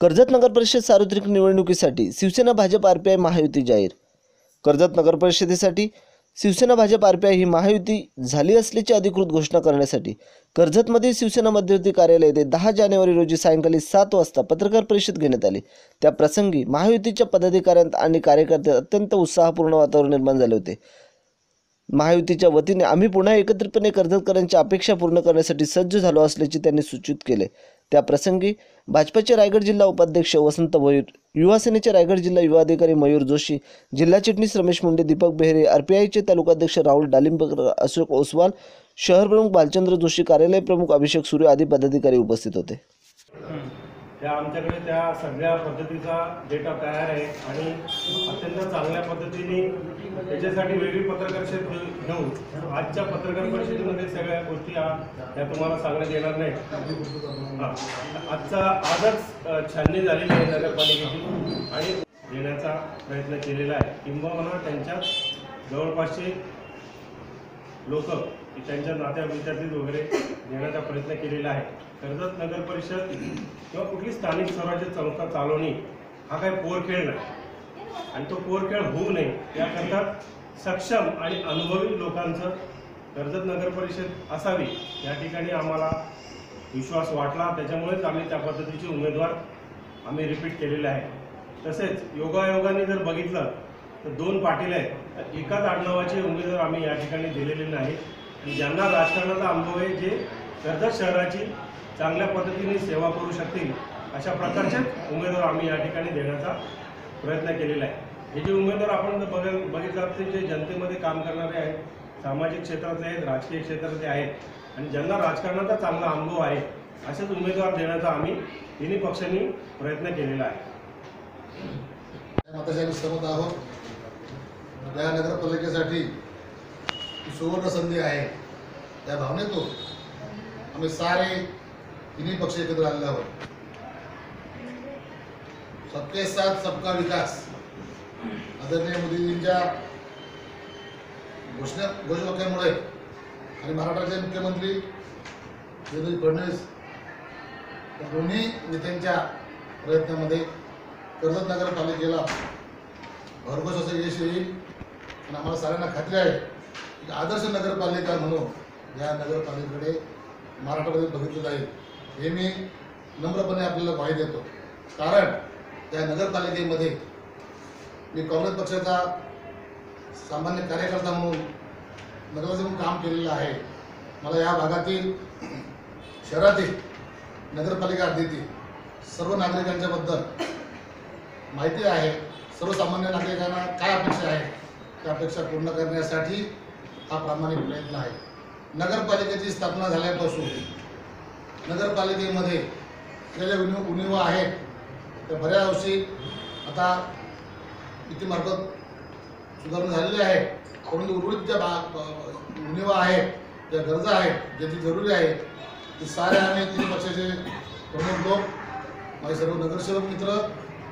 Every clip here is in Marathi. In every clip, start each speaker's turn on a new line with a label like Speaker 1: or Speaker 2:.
Speaker 1: कर्जत नगर परिषद सार्वत्रिक निवडणुकीसाठी Shiv Sena Bhajap R P I Mahayuti जाहीर. कर्जत नगर परिषदेसाठी Shiv Sena Bhajap R P I ही महायुती झाली असल्याची अधिकृत घोषणा करण्यासाठी कर्जतमधील शिवसेना मध्यवर्ती कार्यालय येथे दहा जानेवारी रोजी सायंकाळी सात वाजता पत्रकार परिषद घेण्यात आली. त्या प्रसंगी महायुतीच्या पदाधिकाऱ्यांत आणि कार्यकर्त्यात अत्यंत उत्साहपूर्ण वातावरण निर्माण झाले होते. महायुतीच्या वतीने आम्ही पुन्हा एकत्रितपणे कर्जतकरांच्या अपेक्षा पूर्ण करण्यासाठी सज्ज झालो असल्याचे त्यांनी सूचित केले. त्याप्रसंगी भाजपाचे रायगड जिल्हा उपाध्यक्ष वसंत भोईर युवा सेनेचे रायगड जिल्हा युवा अधिकारी मयूर जोशी जिल्हा चिटणीस रमेश मुंडे दीपक बेहरे आर पी आयचे तालुकाध्यक्ष राहुल डालिंबकर अशोक ओसवाल शहर प्रमुख बालचंद्र जोशी कार्यालय प्रमुख अभिषेक सूर्य आदी पदाधिकारी उपस्थित होते.
Speaker 2: त्या आमच्याकडे त्या सगळ्या पद्धतीचा डेटा तयार आहे आणि अत्यंत चांगल्या पद्धतीने त्याच्यासाठी वेगळी पत्रकार क्षेत्र घेऊन आजच्या पत्रकार परिषदेमध्ये सगळ्या गोष्टी या त्या तुम्हाला सांगण्यात येणार नाही आजचा आजच छाननी झालेली आहे नगरपालिकेची आणि देण्याचा प्रयत्न केलेला आहे. किंबहुना त्यांच्यात जवळपासचे लोक की त्यांच्या नात्या वगैरे देण्याचा प्रयत्न केलेला आहे. कर्जत नगर परिषद किंवा कुठली स्थानिक स्वराज्य संस्था चालवणे हा काही पोरखेळ नाही. आणि तो पोरखेळ होऊ नये याकरता सक्षम आणि अनुभवी लोकांचं कर्जत नगर परिषद असावी या ठिकाणी आम्हाला विश्वास वाटला. त्याच्यामुळेच आम्ही त्या पद्धतीचे उमेदवार आम्ही रिपीट केलेले आहे. तसेच योगायोगाने जर बघितलं तर दोन पाटील आहेत. तर एकाच आडनावाचे उमेदवार आम्ही या ठिकाणी दिलेले नाही. आणि ज्यांना राजकारणाचा अनुभव आहे जे कर्जत शहराची चांगल्या पद्धतीने सेवा करू शकतील अशा प्रकारचे उमेदवार आम्ही या ठिकाणी देण्याचा प्रयत्न केलेला आहे. हे जे उमेदवार आपण जर बघ बघितलं ते जे जनतेमध्ये काम करणारे आहेत सामाजिक क्षेत्रातले आहेत राजकीय क्षेत्रातले आहेत आणि ज्यांना राजकारणाचा चांगला अनुभव आहे असेच उमेदवार देण्याचा आम्ही तिन्ही पक्षांनी प्रयत्न केलेला आहे.
Speaker 3: माताशी आहोत या नगरपालिकेसाठी सुवर्ण संधी आहे. त्या भावनेतून आम्ही सारे तिन्ही पक्ष एकत्र आलेले आहोत. सबके साथ सबका विकास. आदरणीय मोदीजींच्या घोषणा घोषवाक्यामुळे आणि महाराष्ट्राचे मुख्यमंत्री देवेंद्र फडणवीस या दोन्ही नेत्यांच्या प्रयत्नामध्ये कर्जत नगरपालिकेला भरघोस असं यश येईल. आणि आम्हाला साऱ्यांना खात्री आहे की आदर्श नगरपालिका म्हणून या नगरपालिकेकडे महाराष्ट्रामध्ये बघितलं जाईल हे मी नम्रपणे आपल्याला ग्वाही देतो. कारण त्या नगरपालिकेमध्ये मी काँग्रेस पक्षाचा सामान्य कार्यकर्ता म्हणून नगराचे म्हणून काम केलेलं आहे. मला या भागातील शहरातील नगरपालिका हद्दीतील सर्व नागरिकांच्याबद्दल माहिती आहे. सर्वसामान्य नागरिकांना काय अपेक्षा आहे? त्या अपेक्षा पूर्ण करण्यासाठी हा प्रामाणिक प्रयत्न आहे. नगरपालिकेची स्थापना झाल्यापासून नगरपालिकेमध्ये गेल्या उणीव उणीवा आहेत. त्या बऱ्याच अंशी आता युतीमार्फत सुधारणा झालेली आहे. परंतु उर्वरित ज्या बा उणीवा आहेत ज्या गरजा आहेत ज्याची जरुरी आहे ते सारे आम्ही तीन पक्षाचे प्रमुख लोक माझे सर्व नगरसेवक मित्र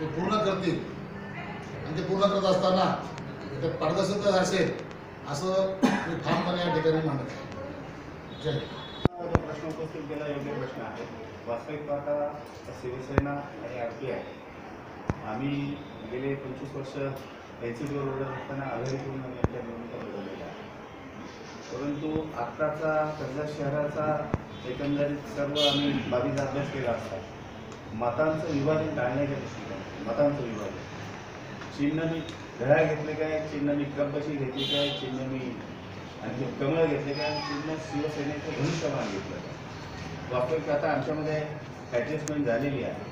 Speaker 3: ते पूर्ण करतील. आणि ते पूर्ण करत असताना त्यात पारदर्शकता असेल असं मी ठामपणे या ठिकाणी मांडत आहे. जय
Speaker 4: प्रश्न उपस्थित केला योग्य प्रश्न आहे. वास्तविक पाहता शिवसेना आणि आर पी आय आम्ही गेले पंचवीस वर्ष एन सी असताना आघाडीतून आम्ही आमच्या निवडणुका लढवलेल्या आहे. परंतु आत्ताचा कर्जत शहराचा एकंदरीत सर्व आम्ही बाबीचा अभ्यास केला असता मतांचं विभाजन टाळण्याच्या दृष्टीने मतांचं विभाजन. चिन्ह मी घड्याळ घेतले काय? चिन्ह मी कपबशी घेतली काय? चिन्ह मी आणखी कमळ घेतले काय? आणि चिन्ह शिवसेनेचं धनुष्यमान घेतलं काय वास्तविक आता आमच्यामध्ये ॲडजस्टमेंट झालेली आहे.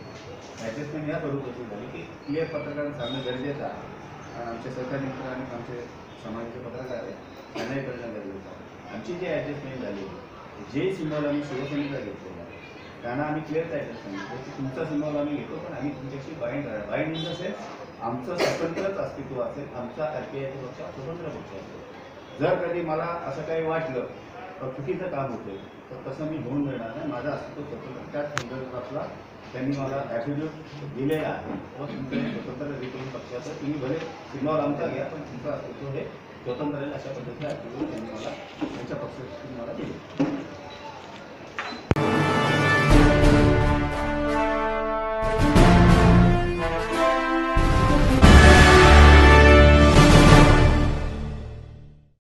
Speaker 4: ॲडजस्टमेंट या स्वरूपाची झाली की क्लिअर पत्रकार सांगणं गरजेचं आहे. आणि आमचे सहकारी मित्र आणि आमचे समाजाचे पत्रकार आहेत त्यांनाही करणं गरजेचं आहे. आमची जी ॲडजस्टमेंट झाली जे सिम्बॉल आम्ही शिवसेनेचा घेतलेला आहे त्यांना आम्ही क्लिअर ॲड्रेस तुमचा सिम्बॉल आम्ही घेतो पण आम्ही तुमच्याशी बाईंड राहा बाईंड इन द सेन्स आमचं स्वतंत्रच अस्तित्व असेल आमचा आर पी आयचा पक्ष स्वतंत्र पक्ष असेल. जर कधी मला असं काही वाटलं तर चुकीचं काम होतं तर तसं मी होऊन देणार नाही. माझं अस्तित्व स्वतंत्र. त्याच संदर्भातला त्यांनी मला ॲफिडेविट दिलेला आहे. व तुमचं स्वतंत्र रिपब्लिक पक्षाचं तुम्ही भले सिम्बॉल आमचा घ्या पण तुमचं अस्तित्व हे स्वतंत्र अशा पद्धतीने ॲफिडेविट त्यांनी मला त्यांच्या पक्षाची मला दिली.